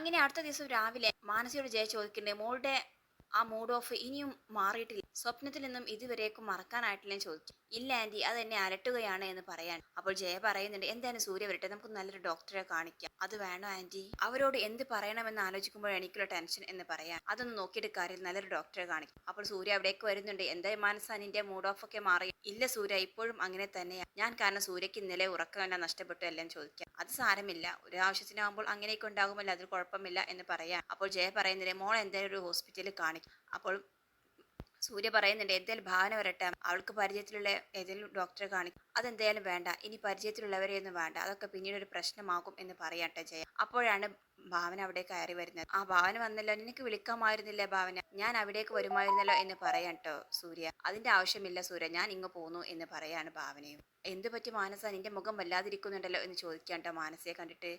അങ്ങനെ അടുത്ത ദിവസം രാവിലെ മാനസിയോട് ജയ ചോദിക്കണ്ടേ? മോളുടെ ആ മൂഡ് ഓഫ് ഇനിയും മാറിയിട്ടില്ല. സ്വപ്നത്തിൽ നിന്നും ഇതുവരേക്കും മറക്കാനായിട്ടില്ലെന്ന് ചോദിച്ചു ഇല്ല ആന്റി അത് എന്നെ അലട്ടുകയാണ് എന്ന് പറയാൻ. അപ്പോൾ ജയ പറയുന്നുണ്ട് എന്തായാലും സൂര്യ വരട്ടെ? നമുക്ക് നല്ലൊരു ഡോക്ടറെ കാണിക്കാം. അത് വേണോ ആന്റി അവരോട് എന്ത് പറയണമെന്ന് ആലോചിക്കുമ്പോൾ എനിക്കുള്ള ടെൻഷൻ എന്ന് പറയാം അതൊന്നും നോക്കിയിട്ട് കാര്യം നല്ലൊരു ഡോക്ടറെ കാണിക്കും. അപ്പോൾ സൂര്യ അവിടേക്ക് വരുന്നുണ്ട്. എന്തായി മാനസ? മൂഡ് ഓഫ് ഒക്കെ മാറി. ഇല്ല സൂര്യ ഇപ്പോഴും അങ്ങനെ തന്നെയാണ് ഞാൻ കാരണം സൂര്യക്ക് ഇന്നലെ ഉറക്കമെല്ലാം നഷ്ടപ്പെട്ടു എല്ലാം ചോദിക്കാം. അത് സാരമില്ല. ഒരു ആവശ്യത്തിനാകുമ്പോൾ അങ്ങനെയൊക്കെ ഉണ്ടാകുമല്ലോ. അതിൽ കുഴപ്പമില്ല എന്ന് പറയാം. അപ്പോൾ ജയ പറയുന്നില്ലേ മോൾ എന്തായാലും ഒരു ഹോസ്പിറ്റലിൽ കാണിക്കും. അപ്പോൾ സൂര്യ പറയുന്നുണ്ട് എന്തായാലും ഭാവന വരട്ടെ. അവൾക്ക് പരിചയത്തിലുള്ള ഏതെങ്കിലും ഡോക്ടറെ കാണിക്കും. അതെന്തായാലും വേണ്ട. ഇനി പരിചയത്തിലുള്ളവരെയൊന്നും വേണ്ട. അതൊക്കെ പിന്നീട് ഒരു പ്രശ്നമാകും എന്ന് പറയട്ടെ ജയ. അപ്പോഴാണ് ഭാവന അവിടെ കയറി വരുന്നത്. ആ ഭാവന വന്നല്ലോ. നിനക്ക് വിളിക്കാമായിരുന്നില്ലേ ഭാവന? ഞാൻ അവിടേക്ക് വരുമായിരുന്നല്ലോ എന്ന് പറയാം കേട്ടോ സൂര്യ. അതിന്റെ ആവശ്യമില്ല സൂര്യ. ഞാൻ ഇങ്ങ് പോന്നു എന്ന് പറയാണ് ഭാവനയും. എന്ത് പറ്റി മാനസ? നിന്റെ മുഖം വല്ലാതിരിക്കുന്നുണ്ടല്ലോ എന്ന് ചോദിക്കാട്ടോ മാനസയെ കണ്ടിട്ട്.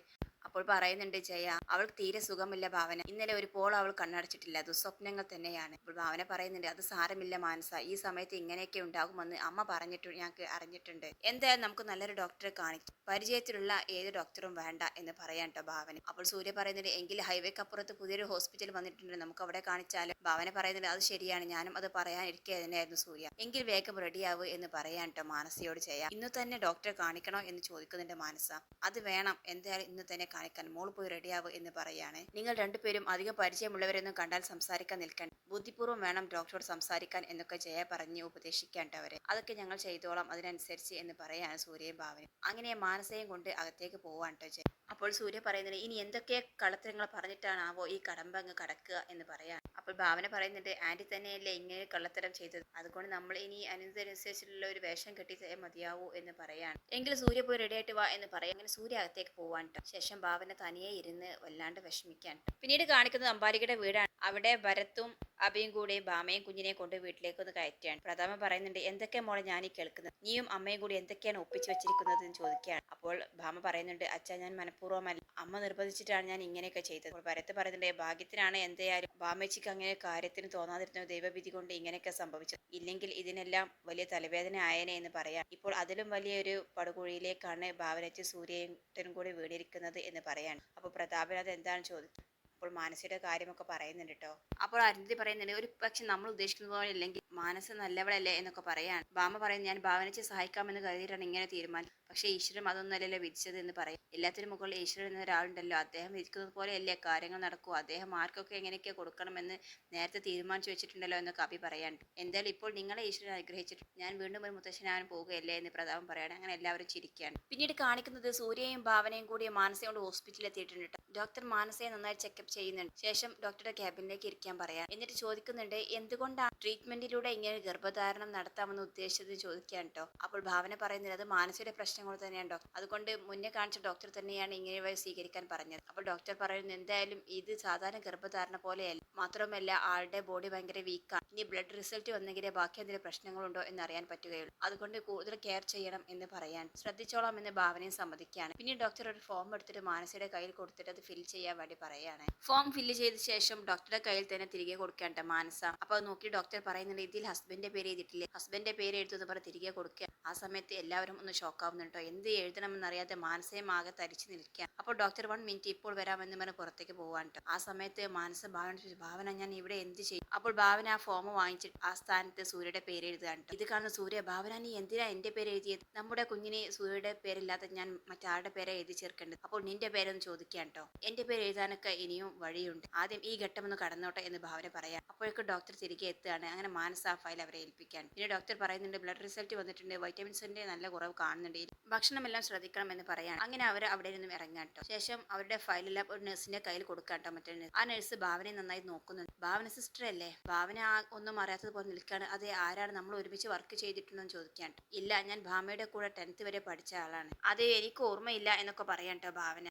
അപ്പോൾ പറയുന്നുണ്ട് ജയ അവൾക്ക് തീരെ സുഖമില്ല ഭാവന. ഇന്നലെ ഒരു പോൾ അവൾ കണ്ണടച്ചിട്ടില്ല. ദുസ്വപ്നങ്ങൾ തന്നെയാണ്. അപ്പോൾ ഭാവന പറയുന്നുണ്ട് അത് സാരമില്ല മാനസ. ഈ സമയത്ത് ഇങ്ങനെയൊക്കെ ഉണ്ടാകുമെന്ന് അമ്മ പറഞ്ഞിട്ട് ഞങ്ങൾക്ക് അറിഞ്ഞിട്ടുണ്ട്. എന്തായാലും നമുക്ക് നല്ലൊരു ഡോക്ടറെ കാണിക്കും പരിചയത്തിലുള്ള ഏത് ഡോക്ടറും വേണ്ട എന്ന് പറയാൻ കേട്ടോ ഭാവന. അപ്പോൾ സൂര്യ പറയുന്നുണ്ട് എങ്കിൽ ഹൈവേക്ക് അപ്പുറത്ത് പുതിയൊരു ഹോസ്പിറ്റൽ വന്നിട്ടുണ്ട്. നമുക്ക് അവിടെ കാണിച്ചാൽ. ഭാവന പറയുന്നുണ്ട് അത് ശരിയാണ്. ഞാനും അത് പറയാനിരിക്കുക തന്നെയായിരുന്നു സൂര്യ. എങ്കിൽ വേഗം റെഡിയാവൂ എന്ന് പറയാൻ കേട്ടോ മാനസയോട് ചെയ്യാം ഇന്ന് തന്നെ ഡോക്ടറെ കാണിക്കണോ എന്ന് ചോദിക്കുന്നുണ്ട് മാനസ. അത് വേണം. എന്തായാലും ഇന്ന് തന്നെ കാണിക്കാൻ മോൾ പോയി റെഡിയാവ് എന്ന് പറയാണ്. നിങ്ങൾ രണ്ടുപേരും അധികം പരിചയമുള്ളവരൊന്നും കണ്ടാൽ സംസാരിക്കാൻ നിൽക്കണം ബുദ്ധിപൂർവം വേണം ഡോക്ടറോട് സംസാരിക്കാൻ എന്നൊക്കെ ജയ പറഞ്ഞ് ഉപദേശിക്കേണ്ടവരെ അതൊക്കെ ഞങ്ങൾ ചെയ്തോളാം. അതിനനുസരിച്ച് എന്ന് പറയാണ് സൂര്യയും ഭാവന അങ്ങനെ മാനസയും കൊണ്ട് അകത്തേക്ക് പോവാൻ കേട്ടോ ജയ. അപ്പോൾ സൂര്യ പറയുന്നത് ഇനി എന്തൊക്കെ കളത്തരങ്ങൾ പറഞ്ഞിട്ടാണാവോ ഈ കടമ്പങ്ങ് കടക്കുക? എന്ന് പറയാൻ അപ്പോൾ ഭാവന പറയുന്നുണ്ട് ആന്റി തന്നെയല്ലേ ഇങ്ങനെ കള്ളത്തരം ചെയ്തത്. അതുകൊണ്ട് നമ്മൾ ഇനി അനുസരിച്ചുള്ള ഒരു വേഷം കെട്ടിച്ചേ മതിയാവൂ എന്ന് പറയാണ്. എങ്കിൽ സൂര്യ പോയി റെഡി ആയിട്ട് വാ എന്ന് പറയാം. അങ്ങനെ സൂര്യ അകത്തേക്ക് പോവാൻ. ശേഷം ഭാവന തനിയെ ഇരുന്ന് വല്ലാണ്ട് വിഷമിക്കാൻ പിന്നീട് കാണിക്കുന്നത് അമ്പാരികയുടെ വീടാണ്. അവിടെ ഭരത്തും അബിയും കൂടി ഭാമയും കുഞ്ഞിനെ കൊണ്ട് വീട്ടിലേക്ക് ഒന്ന് കയറ്റിയാണ് പ്രഥമ പറയുന്നുണ്ട് എന്തൊക്കെ മോളെ ഞാൻ ഈ കേൾക്കുന്നത്? നീയും അമ്മയും കൂടി എന്തൊക്കെയാണ് ഒപ്പിച്ചു വെച്ചിരിക്കുന്നത് എന്ന് ചോദിക്കുകയാണ്. അപ്പോൾ ഭാമ പറയുന്നുണ്ട് അച്ഛാ ഞാൻ മനഃപൂർവമല്ല അമ്മ നിർബന്ധിച്ചിട്ടാണ് ഞാൻ ഇങ്ങനെയൊക്കെ ചെയ്തത്. ഭരത്ത് പറയുന്നുണ്ട് ഭാഗ്യത്തിനാണ് എന്തായാലും ബാമേച്ചിക്ക് അങ്ങനെ കാര്യത്തിന് തോന്നാതിരുന്ന ദൈവവിധി കൊണ്ട് ഇങ്ങനെയൊക്കെ സംഭവിച്ചത്. ഇല്ലെങ്കിൽ ഇതിനെല്ലാം വലിയ തലവേദന ആയനെ എന്ന് പറയാം. ഇപ്പോൾ അതിലും വലിയൊരു പടുകുഴിയിലേക്കാണ് ഭാവനച്ച് സൂര്യനും കൂടി വീണിരിക്കുന്നത് എന്ന് പറയാണ് അപ്പോൾ പ്രതാപൻ അത് എന്താണ് ചോദിച്ചത് അപ്പോൾ മാനസിയുടെ കാര്യമൊക്കെ പറയുന്നുണ്ട് കേട്ടോ അപ്പോൾ അരുന്ധതി പറയുന്നുണ്ട് ഒരു പക്ഷെ നമ്മൾ ഉദ്ദേശിക്കുന്ന പോലെ അല്ലെങ്കിൽ മാനസ നല്ലവളല്ലേ എന്നൊക്കെ പറയാണ്. ഭാമ പറയുന്നത് ഞാൻ ഭാവനച്ച് സഹായിക്കാമെന്ന് കരുതിയിട്ടാണ് ഇങ്ങനെ തീരുമാനം. പക്ഷേ ഈശ്വരൻ അതൊന്നല്ലല്ലോ വിധിച്ചത് എന്ന് പറയും. എല്ലാത്തിനും മുകളിൽ ഈശ്വരൻ എന്ന ഒരാളുണ്ടല്ലോ. അദ്ദേഹം വിധിക്കുന്നത് പോലെയല്ലേ കാര്യങ്ങൾ നടക്കൂ? അദ്ദേഹം ആർക്കൊക്കെ എങ്ങനെയൊക്കെ കൊടുക്കണമെന്ന് നേരത്തെ തീരുമാനിച്ചു വെച്ചിട്ടുണ്ടല്ലോ എന്ന് അഭി പറയാനുണ്ട് എന്തായാലും ഇപ്പോൾ നിങ്ങളെ ഈശ്വരൻ അനുഗ്രഹിച്ചിട്ട് ഞാൻ വീണ്ടും ഒരു മുത്തശ്ശനാവാൻ പോവുകയല്ലേ എന്ന് പ്രതാപം പറയാണ്. അങ്ങനെ എല്ലാവരും ചിരിക്കുകയാണ്. പിന്നീട് കാണിക്കുന്നത് സൂര്യയും ഭാവനയും കൂടി മാനസയോട് ഹോസ്പിറ്റലിൽ എത്തിയിട്ടുണ്ട് ഡോക്ടർ മാനസയെ നന്നായി ചെക്കപ്പ് ചെയ്യുന്നുണ്ട്. ശേഷം ഡോക്ടറുടെ ക്യാബിനിലേക്ക് ഇരിക്കാൻ പറയാം. എന്നിട്ട് ചോദിക്കുന്നുണ്ട് എന്തുകൊണ്ടാണ് ട്രീറ്റ്മെന്റിലൂടെ ഇങ്ങനെ ഗർഭധാരണം നടത്താമെന്ന് ഉദ്ദേശിച്ചത് ചോദിക്കാൻ കേട്ടോ അപ്പോൾ ഭാവന പറയുന്നത് അത് മാനസിക പ്രശ്നങ്ങൾ തന്നെയാണ് ഡോക്ടർ അതുകൊണ്ട് മുന്നേ കാണിച്ച ഡോക്ടർ തന്നെയാണ് ഇങ്ങനെ വഴി സ്വീകരിക്കാൻ പറഞ്ഞത്. അപ്പോൾ ഡോക്ടർ പറയുന്നത് എന്തായാലും ഇത് സാധാരണ ഗർഭധാരണ പോലെയല്ല. മാത്രമല്ല ആളുടെ ബോഡി ഭയങ്കര വീക്കാണ് ഇനി ബ്ലഡ് റിസൾട്ട് വന്നെങ്കിലേ ബാക്കി എന്തെങ്കിലും പ്രശ്നങ്ങളുണ്ടോ എന്ന് അറിയാൻ പറ്റുകയുള്ളൂ. അതുകൊണ്ട് കൂടുതൽ കെയർ ചെയ്യണം എന്ന് പറയാൻ ശ്രദ്ധിച്ചോളാം എന്ന് ഭാവനയും സമ്മതിക്കുകയാണ്. പിന്നെ ഡോക്ടർ ഒരു ഫോം എടുത്തിട്ട് മാനസിയുടെ കയ്യിൽ കൊടുത്തിട്ട് അത് ഫിൽ ചെയ്യാൻ വേണ്ടി പറയുകയാണ്. ഫോം ഫില്ല് ചെയ്ത ശേഷം ഡോക്ടറുടെ കയ്യിൽ തന്നെ തിരികെ കൊടുക്കേണ്ട മാനസ. അപ്പോൾ നോക്കി ഡോക്ടർ പറയുന്നുണ്ട് രീതിയിൽ ഹസ്ബൻഡിന്റെ പേര് എഴുതിയിട്ടില്ലേ? ഹസ്ബൻഡിന്റെ പേര് എഴുതുന്ന പറഞ്ഞ് തിരികെ കൊടുക്കുക ആ സമയത്ത് എല്ലാവരും ഒന്ന് ഷോക്കാവുന്നുണ്ടോ എന്ത് എഴുതണമെന്നറിയാതെ മാനസയും ആകെ തരിച്ചു നിൽക്കുക അപ്പോൾ ഡോക്ടർ വൺ മിനിറ്റ് ഇപ്പോൾ വരാമെന്ന് പറഞ്ഞ് പുറത്തേക്ക് പോവാൻ. ആ സമയത്ത് മാനസ ഭാവന ഭാവന ഞാൻ ഇവിടെ എന്ത് ചെയ്യും? അപ്പോൾ ഭാവന ആ ഫോം വാങ്ങിച്ചിട്ട് ആ സ്ഥാനത്ത് സൂര്യയുടെ പേര് ട്ടോ. ഇത് കാണുന്ന സൂര്യ ഭാവന നീ എന്തിനാ എന്റെ പേര് എഴുതിയത്? നമ്മുടെ കുഞ്ഞിനെ സൂര്യയുടെ പേരില്ലാത്ത ഞാൻ മറ്റാരുടെ പേരെ എഴുതി ചേർക്കേണ്ടത്? അപ്പോൾ നിന്റെ പേരൊന്ന് ചോദിക്കാൻ കേട്ടോ. എന്റെ പേര് എഴുതാനൊക്കെ ഇനിയും വഴിയുണ്ട്. ആദ്യം ഈ ഘട്ടം ഒന്ന് കടന്നോട്ടെ എന്ന് ഭാവന പറയാം. അപ്പോഴേക്കും ഡോക്ടർ തിരികെ എത്തുകയാണ്. അങ്ങനെ മാനസ ആ ഫയൽ അവരെ ഏൽപ്പിക്കാൻ പിന്നെ ഡോക്ടർ പറയുന്നുണ്ട് ബ്ലഡ് റിസൾട്ട് വന്നിട്ടുണ്ട്. വൈറ്റമിൻസിന്റെ നല്ല കുറവ് കാണുന്നുണ്ട്. ഭക്ഷണമെല്ലാം ശ്രദ്ധിക്കണം എന്ന് പറയാണ്. അങ്ങനെ അവർ അവിടെ നിന്നും ഇറങ്ങാട്ടോ ശേഷം അവരുടെ ഫയലെല്ലാം ഒരു നഴ്സിന്റെ കയ്യിൽ കൊടുക്കാട്ടോ മറ്റേ നഴ്സ് ആ നഴ്സ് ഭാവനയെ നന്നായി നോക്കുന്നുണ്ട് ഭാവന സിസ്റ്റർ അല്ലേ? ഭാവന ഒന്നും അറിയാത്തത് പോലെ നിൽക്കുകയാണ് അത് ആരാണ് നമ്മൾ ഒരുമിച്ച് വർക്ക് ചെയ്തിട്ടുണ്ടെന്ന് ചോദിക്കാൻ ഇല്ല ഞാൻ ഭാമയുടെ കൂടെ ടെൻത്ത് വരെ പഠിച്ച ആളാണ്. അത് എനിക്ക് ഓർമ്മയില്ല എന്നൊക്കെ പറയാട്ടോ ഭാവന.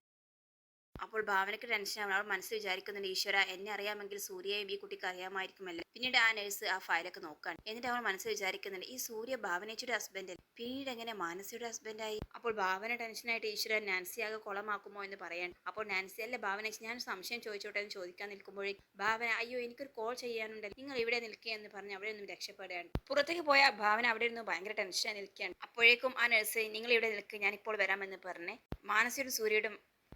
അപ്പോൾ ഭാവനയ്ക്ക് ടെൻഷനാവണം അവൾ മനസ്സിൽ വിചാരിക്കുന്നുണ്ട് ഈശ്വര എന്നെ അറിയാമെങ്കിൽ സൂര്യയും ഈ കുട്ടിക്ക് അറിയാമായിരിക്കുമല്ലോ. പിന്നീട് ആ നഴ്സ് ആ ഫയലൊക്കെ നോക്കാൻ എന്നിട്ട് അവൾ മനസ്സിൽ വിചാരിക്കുന്നുണ്ട് ഈ സൂര്യ ഭാവനയുടെ ഹസ്ബൻഡ് പിന്നീട് എങ്ങനെ മാനസിയുടെ ഹസ്ബൻഡായി അപ്പോൾ ഭാവന ടെൻഷനായിട്ട് ഈശ്വരൻ നാൻസിയാകെ കുളമാക്കുമോ? എന്ന് പറയാൻ അപ്പോൾ നാൻസി അല്ല ഭാവന ഞാൻ സംശയം ചോദിച്ചോട്ടെ എന്ന് ചോദിക്കാൻ നിൽക്കുമ്പോഴേ ഭാവന അയ്യോ എനിക്കൊരു കോൾ ചെയ്യാനുണ്ട് നിങ്ങൾ ഇവിടെ നിൽക്കുക എന്ന് പറഞ്ഞ് അവിടെ ഒന്നും രക്ഷപ്പെടുകയാണ്. പുറത്തേക്ക് പോയ ഭാവന അവിടെ ഇരുന്ന് ഭയങ്കര ടെൻഷനായി നിൽക്കുകയാണ്. അപ്പോഴേക്കും ആ നഴ്സ് നിങ്ങൾ ഇവിടെ നിൽക്കുക ഞാൻ ഇപ്പോൾ വരാമെന്ന് പറഞ്ഞ് മാനസിയുടെ സൂര്യയുടെ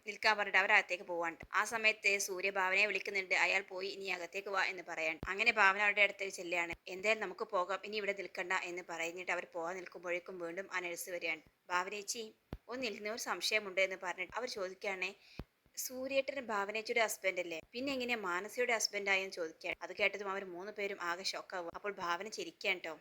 നിൽക്കാൻ പറഞ്ഞിട്ട് അവരകത്തേക്ക് പോവാണ്ട് ആ സമയത്ത് സൂര്യ ഭാവനയെ വിളിക്കുന്നുണ്ട്. അയാൾ പോയി ഇനി അകത്തേക്ക് വാ എന്ന് പറയാൻ. അങ്ങനെ ഭാവന അവരുടെ അടുത്തേക്ക് ചെല്ലുകയാണ്. എന്തായാലും നമുക്ക് പോകാം. ഇനി ഇവിടെ നിൽക്കണ്ട എന്ന് പറഞ്ഞിട്ട് അവർ പോകാൻ നിൽക്കുമ്പോഴേക്കും വീണ്ടും ആ നഴ്സ് വരികയാണ്. ഭാവനേച്ചി ഒന്ന് നിൽക്കുന്ന ഒരു സംശയമുണ്ട് എന്ന് പറഞ്ഞിട്ട് അവർ ചോദിക്കുകയാണെ. സൂര്യേട്ടൻ ഭാവനേച്ചിയുടെ ഹസ്ബൻഡ് അല്ലേ? പിന്നെ എങ്ങനെയാ? മാനസയുടെ ഹസ്ബൻഡായെന്ന് ചോദിക്കുകയാണ്. അത് കേട്ടതും അവർ മൂന്ന് പേരും ആകെ ഷോക്കാവും അപ്പോൾ ഭാവന ചിരിക്കാൻ കേട്ടോ.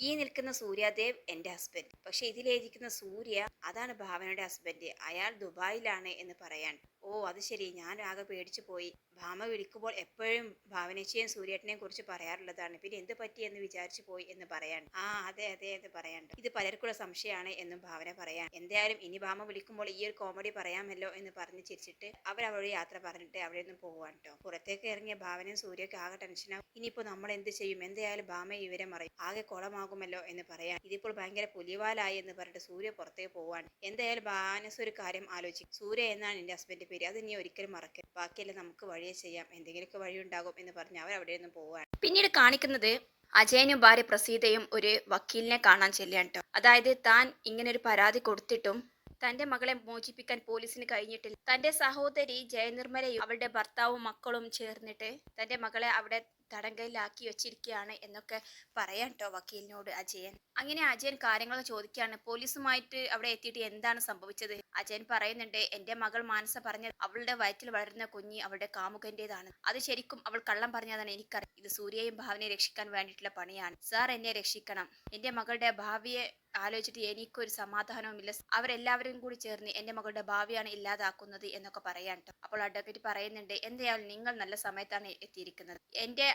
ഈ നിൽക്കുന്ന സൂര്യാദേവ് എന്റെ ഹസ്ബൻഡ് പക്ഷെ ഇതിലെഴുതിക്കുന്ന സൂര്യ അതാണ് ഭാവനയുടെ ഹസ്ബൻഡ് അയാൾ ദുബായിലാണ് എന്ന് പറയാൻ. ഓ അത് ശരി. ഞാൻ ആകെ പേടിച്ചു പോയി. ഭാമ വിളിക്കുമ്പോൾ എപ്പോഴും ഭാവനേച്ചിയും സൂര്യേട്ടനെയും കുറിച്ച് പറയാറുള്ളതാണ്. പിന്നെ എന്ത് പറ്റി എന്ന് വിചാരിച്ചു പോയി എന്ന് പറയാൻ. ആ അതെ അതെ എന്ന് പറയാണ്ട് ഇത് പലർക്കുള്ള സംശയമാണ് എന്നും ഭാവന പറയാൻ. എന്തായാലും ഇനി ഭാമ വിളിക്കുമ്പോൾ ഈ ഒരു കോമഡി പറയാമല്ലോ എന്ന് പറഞ്ഞ് ചിരിച്ചിട്ട് അവർ യാത്ര പറഞ്ഞിട്ട് അവിടെ നിന്ന് പോവാൻ കേട്ടോ. പുറത്തേക്ക് ഇറങ്ങിയ ഭാവനയും സൂര്യക്ക് ആകെ ടെൻഷനാവും ഇനിയിപ്പോൾ നമ്മൾ എന്ത് ചെയ്യും? എന്തായാലും ഭാമ ഇവരെ മറയും ആകെ കുളമാകുമല്ലോ എന്ന് പറയാൻ. ഇതിപ്പോൾ ഭയങ്കര പുലിവാലായി എന്ന് പറഞ്ഞിട്ട് സൂര്യ പുറത്തേക്ക് പോവാണ്. എന്തായാലും ഭാനസ് ഒരു കാര്യം ആലോചിക്കും. സൂര്യ എന്നാണ് എന്റെ ഹസ്ബൻഡ് പേര്. അത് നീ ഒരിക്കലും മറക്കരുത്. ബാക്കിയെല്ലാം നമുക്ക് വഴിയെ ചെയ്യാം. എന്തെങ്കിലുമൊക്കെ വഴി ഉണ്ടാകും എന്ന് പറഞ്ഞ് അവർ അവിടെ നിന്ന് പോവാണ്. പിന്നീട് കാണിക്കുന്നത് അജയനും ഭാര്യ പ്രസീതയും ഒരു വക്കീലിനെ കാണാൻ ചെല്ലുകയാണ് കേട്ടോ അതായത് താൻ ഇങ്ങനെ ഒരു പരാതി കൊടുത്തിട്ടും തന്റെ മകളെ മോചിപ്പിക്കാൻ പോലീസിന് കഴിഞ്ഞിട്ടില്ല. തന്റെ സഹോദരി ജയനിർമ്മലയും അവളുടെ ഭർത്താവും മക്കളും ചേർന്നിട്ട് തന്റെ മകളെ അവിടെ തടങ്കലിലാക്കി വെച്ചിരിക്കുകയാണ് എന്നൊക്കെ പറയാൻ കേട്ടോ വക്കീലിനോട് അജയൻ. അങ്ങനെ അജയൻ കാര്യങ്ങൾ ചോദിക്കുകയാണ്. പോലീസുമായിട്ട് അവിടെ എത്തിയിട്ട് എന്താണ് സംഭവിച്ചത്? അജയൻ പറയുന്നുണ്ട് എന്റെ മകൾ മാനസ പറഞ്ഞത് അവളുടെ വയറ്റിൽ വളരുന്ന കുഞ്ഞി അവളുടെ കാമുകന്റേതാണ് അത് ശരിക്കും അവൾ കള്ളം പറഞ്ഞതാണ് എനിക്കറിയാം. ഇത് സൂര്യയും ഭാവനയെ രക്ഷിക്കാൻ വേണ്ടിയിട്ടുള്ള പണിയാണ്. സാർ എന്നെ രക്ഷിക്കണം. എന്റെ മകളുടെ ഭാവിയെ ആലോചിച്ചിട്ട് എനിക്കൊരു സമാധാനവുമില്ല അവരെല്ലാവരും കൂടി ചേർന്ന് എന്റെ മകളുടെ ഭാവിയാണ് ഇല്ലാതാക്കുന്നത് എന്നൊക്കെ പറയാൻ അപ്പോൾ അഡ്വക്കേറ്റ് പറയുന്നുണ്ട് എന്തായാലും നിങ്ങൾ നല്ല സമയത്താണ് എത്തിയിരിക്കുന്നത്. എന്റെ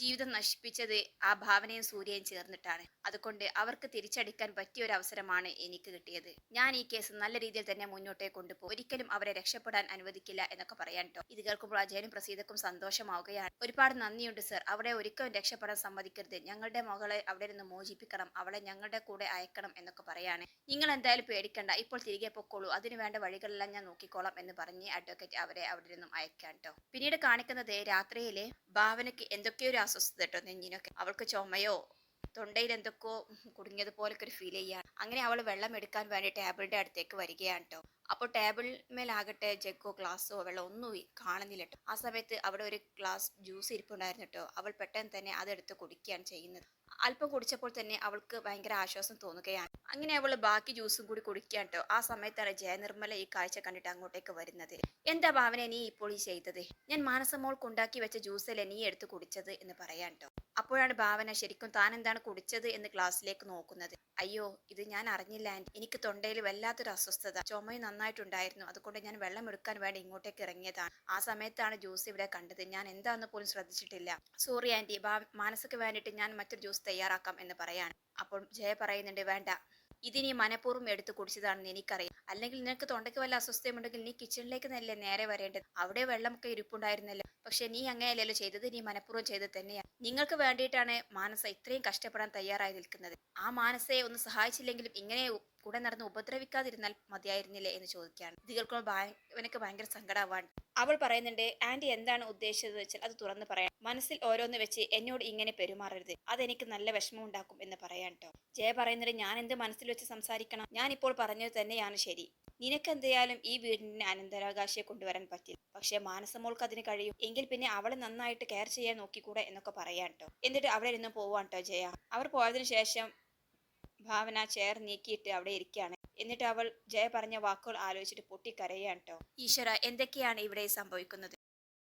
ജീവിതം നശിപ്പിച്ചത് ആ ഭാവനയും സൂര്യയും ചേർന്നിട്ടാണ്. അതുകൊണ്ട് അവർക്ക് തിരിച്ചടിക്കാൻ പറ്റിയ ഒരു അവസരമാണ് എനിക്ക് കിട്ടിയത്. ഞാൻ ഈ കേസ് നല്ല രീതിയിൽ തന്നെ മുന്നോട്ടേ കൊണ്ടുപോകും. ഒരിക്കലും അവരെ രക്ഷപ്പെടാൻ അനുവദിക്കില്ല എന്നൊക്കെ പറയാൻ ട്ടോ ഇത് കേൾക്കുമ്പോൾ അജയനും പ്രസീതക്കും സന്തോഷമാവുകയാണ്. ഒരുപാട് നന്ദിയുണ്ട് സർ. അവിടെ ഒരിക്കലും രക്ഷപ്പെടാൻ സമ്മതിക്കരുത്. ഞങ്ങളുടെ മകളെ അവിടെ നിന്ന് മോചിപ്പിക്കണം. അവളെ ഞങ്ങളുടെ കൂടെ അയക്കണം എന്നൊക്കെ പറയാണ്. നിങ്ങൾ എന്തായാലും പേടിക്കണ്ട. ഇപ്പോൾ തിരികെ പൊക്കോളൂ. അതിനു വേണ്ട വഴികളെല്ലാം ഞാൻ നോക്കിക്കോളാം എന്ന് പറഞ്ഞ് അഡ്വക്കേറ്റ് അവരെ അവിടെ നിന്നും അയക്കാൻ ട്ടോ പിന്നീട് കാണിക്കുന്നത് രാത്രിയിലെ ഭാവനയ്ക്ക് എന്തൊക്കെയോ ഒരു അസ്വസ്ഥത കേട്ടോ നെഞ്ഞിനൊക്കെ അവൾക്ക് ചുമയോ തൊണ്ടയിൽ എന്തൊക്കെയോ കുടുങ്ങിയതുപോലൊക്കെ ഒരു ഫീൽ ചെയ്യാണ് അങ്ങനെ അവൾ വെള്ളം എടുക്കാൻ വേണ്ടി ടേബിളിന്റെ അടുത്തേക്ക് വരികയാണ് കേട്ടോ അപ്പോൾ ടേബിളിന്മേലാകട്ടെ ജഗ്ഗോ ഗ്ലാസ്സോ വെള്ളം ഒന്നും കാണുന്നില്ല കേട്ടോ ആ സമയത്ത് അവിടെ ഒരു ഗ്ലാസ് ജ്യൂസ് ഇരിപ്പുണ്ടായിരുന്നു കേട്ടോ അവൾ പെട്ടെന്ന് തന്നെ അതെടുത്ത് കുടിക്കുകയാണ് ചെയ്യുന്നത്. അല്പം കുടിച്ചപ്പോൾ തന്നെ അവൾക്ക് ഭയങ്കര ആശ്വാസം തോന്നുകയാണ്. അങ്ങനെ അവൾ ബാക്കി ജ്യൂസും കൂടി കുടിക്കാൻ ആ സമയത്താണ് ജയനിർമ്മല ഈ കാഴ്ച കണ്ടിട്ട് അങ്ങോട്ടേക്ക് വരുന്നത്. എന്താ ഭാവന നീ ഇപ്പോൾ ഈ ചെയ്തത്? ഞാൻ മാനസമോൾക്ക് ഉണ്ടാക്കി വെച്ച ജ്യൂസല്ലേ നീ എടുത്ത് കുടിച്ചത് എന്ന് പറയാൻ അപ്പോഴാണ് ഭാവന ശരിക്കും താൻ എന്താണ് കുടിച്ചത് എന്ന് ക്ലാസ്സിലേക്ക് നോക്കുന്നത്. അയ്യോ ഇത് ഞാൻ അറിഞ്ഞില്ല ആന്റി എനിക്ക് തൊണ്ടയിൽ വല്ലാത്തൊരു അസ്വസ്ഥത. ചുമയും നന്നായിട്ടുണ്ടായിരുന്നു. അതുകൊണ്ട് ഞാൻ വെള്ളം എടുക്കാൻ വേണ്ടി ഇങ്ങോട്ടേക്ക് ഇറങ്ങിയതാണ്. ആ സമയത്താണ് ജ്യൂസ് ഇവിടെ കണ്ടത്. ഞാൻ എന്താണെന്ന് പോലും ശ്രദ്ധിച്ചിട്ടില്ല. സോറി ആന്റി മാനസക്ക് വേണ്ടിയിട്ട് ഞാൻ മറ്റൊരു ജ്യൂസ് തയ്യാറാക്കാം എന്ന് പറയാണ്. അപ്പോൾ ജയ പറയുന്നുണ്ട് വേണ്ട. ഇതിനി മനഃപൂർവം എടുത്ത് കുടിച്ചതാണെന്ന് എനിക്കറിയാം. അല്ലെങ്കിൽ നിനക്ക് തൊണ്ടയ്ക്ക് വല്ല അസ്വസ്ഥയുമുണ്ടെങ്കിൽ നീ കിച്ചണിലേക്ക് നല്ലേ നേരെ വരേണ്ടത്? അവിടെ വെള്ളമൊക്കെ ഇരിപ്പുണ്ടായിരുന്നല്ലോ. പക്ഷെ നീ അങ്ങനെയല്ലല്ലോ ചെയ്തത്. നീ മനഃപൂർവം ചെയ്തത് തന്നെയാണ് നിങ്ങൾക്ക് വേണ്ടിയിട്ടാണ് മാനസ ഇത്രയും കഷ്ടപ്പെടാൻ തയ്യാറായി നിൽക്കുന്നത്. ആ മാനസയെ ഒന്ന് സഹായിച്ചില്ലെങ്കിലും ഇങ്ങനെ കൂടെ നടന്ന് ഉപദ്രവിക്കാതിരുന്നാൽ മതിയായിരുന്നില്ലേ എന്ന് ചോദിക്കുകയാണ്. ഇത് കേൾക്കുമ്പോൾ ഇവനക്ക് ഭയങ്കര സങ്കടമാവാൻ അവൾ പറയുന്നുണ്ട് ആന്റി എന്താണ് ഉദ്ദേശിച്ചത് വെച്ചാൽ അത് തുറന്ന് പറയാം. മനസ്സിൽ ഓരോന്ന് വെച്ച് എന്നോട് ഇങ്ങനെ പെരുമാറരുത്. അതെനിക്ക് നല്ല വിഷമം ഉണ്ടാക്കും എന്ന് പറയാൻ കേട്ടോ ജയ പറയുന്നുണ്ട് ഞാൻ എന്ത് മനസ്സിൽ വെച്ച് സംസാരിക്കണം? ഞാൻ ഇപ്പോൾ പറഞ്ഞത് തന്നെയാണ് ശരി. നിനക്ക് എന്തായാലും ഈ വീടിന് അനന്തരാകാശയെ കൊണ്ടുവരാൻ പറ്റില്ല. പക്ഷെ മാനസമോൾക്ക് അതിന് കഴിയും. എങ്കിൽ പിന്നെ അവളെ നന്നായിട്ട് കെയർ ചെയ്യാൻ നോക്കിക്കൂടെ എന്നൊക്കെ പറയാൻ കേട്ടോ എന്നിട്ട് അവിടെ ഇരുന്ന് പോവാൻ കേട്ടോ ജയ. അവർ പോയതിനു ശേഷം ഭാവന ചെയർ നീക്കിയിട്ട് അവിടെ ഇരിക്കുകയാണ്. എന്നിട്ട് അവൾ ജയ പറഞ്ഞ വാക്കുകൾ ആലോചിച്ചിട്ട് പൊട്ടിക്കരയാണ് കേട്ടോ. ഈശ്വര എന്തൊക്കെയാണ് ഇവിടെ സംഭവിക്കുന്നത്?